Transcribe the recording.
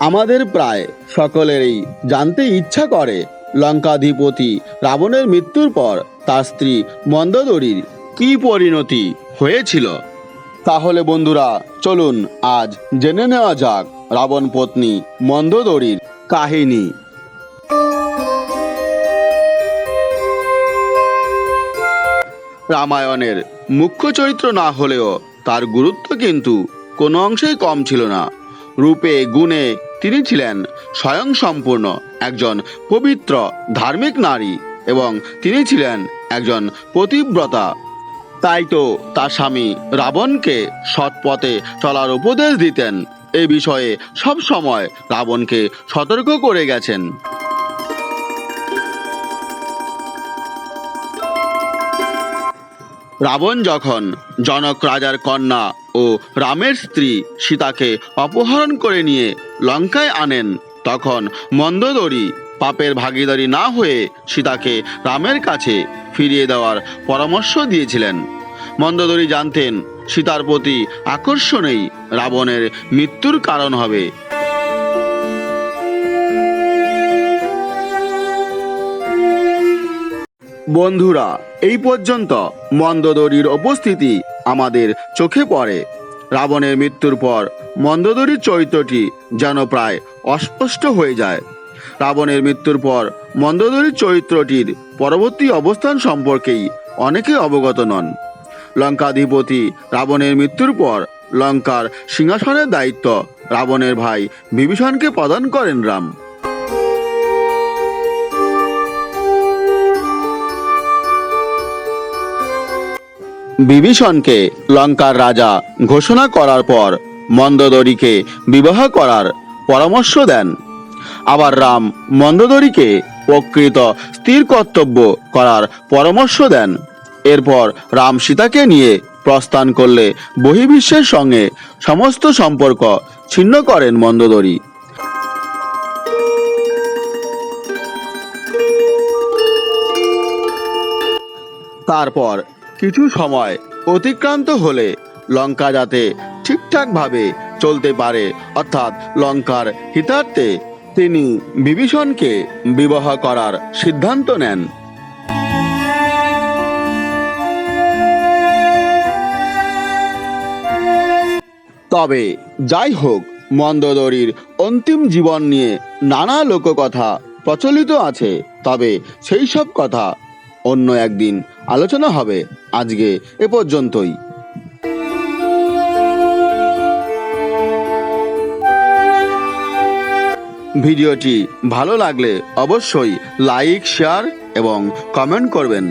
আমাদের প্রায় সকলেরই জানতে ইচ্ছা করে। লঙ্কাধিপতি রাবণের মৃত্যুর পর তার স্ত্রী মন্দোদরীর কি পরিণতি হয়েছিল? তাহলে বন্ধুরা, চলুন আজ জেনে নেওয়া যাক রাবণ পত্নী মন্দোদরীর কাহিনী। রামায়ণের মুখ্য চরিত্র না হলেও তার গুরুত্ব কিন্তু কোনো অংশেই কম ছিল না। রূপে, গুণে তিনি ছিলেন স্বয়ং সম্পূর্ণ একজন পবিত্র ধার্মিক নারী এবং তিনি ছিলেন একজন পতিব্রতা। তাই তো তার স্বামী রাবণকে সৎ পথে চলার উপদেশ দিতেন। এ বিষয়ে সব সময় রাবণকে সতর্ক করে গেছেন। রাবণ যখন জনক রাজার কন্যা ও রামের স্ত্রী সীতাকে অপহরণ করে নিয়ে লঙ্কায় আনেন। তখন মন্দোদরী পাপের ভাগিদারি না হয়ে সীতাকে রামের কাছে ফিরিয়ে দেওয়ার পরামর্শ দিয়েছিলেন। মন্দোদরী জানতেন সীতার প্রতি আকর্ষণেই রাবণের মৃত্যুর কারণ হবে। বন্ধুরা, এই পর্যন্ত মন্দোদরীর উপস্থিতি আমাদের চোখে পড়ে। রাবণের মৃত্যুর পর মন্দোদরীর চরিত্রটি যেন প্রায় অস্পষ্ট হয়ে যায়। রাবণের মৃত্যুর পর মন্দোদরীর চরিত্রটির পরবর্তী অবস্থান সম্পর্কেই অনেকে অবগত নন। লঙ্কাধিপতি রাবণের মৃত্যুর পর লঙ্কার সিংহাসনের দায়িত্ব রাবণের ভাই বিভীষণকে প্রদান করেন রাম। বিভীষণকে লঙ্কার রাজা ঘোষণা করার পর মন্দোদরীকে বিবাহ করার পরামর্শ দেন। আবার রাম মন্দোদরীকে প্রকৃত স্থির কর্তব্য করার পরামর্শ দেন। এরপর রাম সীতাকে নিয়ে প্রস্থান করলে বহির্বিশ্বের সঙ্গে সমস্ত সম্পর্ক ছিন্ন করেন মন্দোদরী। তারপর কিছু সময় অতিক্রান্ত হলে লঙ্কা যাতে ঠিকঠাকভাবে চলতে পারে, অর্থাৎ লঙ্কার হিতার্থে তিনি বিভীষণকে বিবাহ করার সিদ্ধান্ত নেন। তবে যাই হোক, মন্দোদরীর অন্তিম জীবন নিয়ে নানা লোককথা প্রচলিত আছে, তবে সেই সব কথা অন্য একদিন আলোচনা হবে। আজকে এ পর্যন্তই। ভিডিওটি ভালো লাগলে অবশ্যই লাইক শেয়ার এবং কমেন্ট করবেন।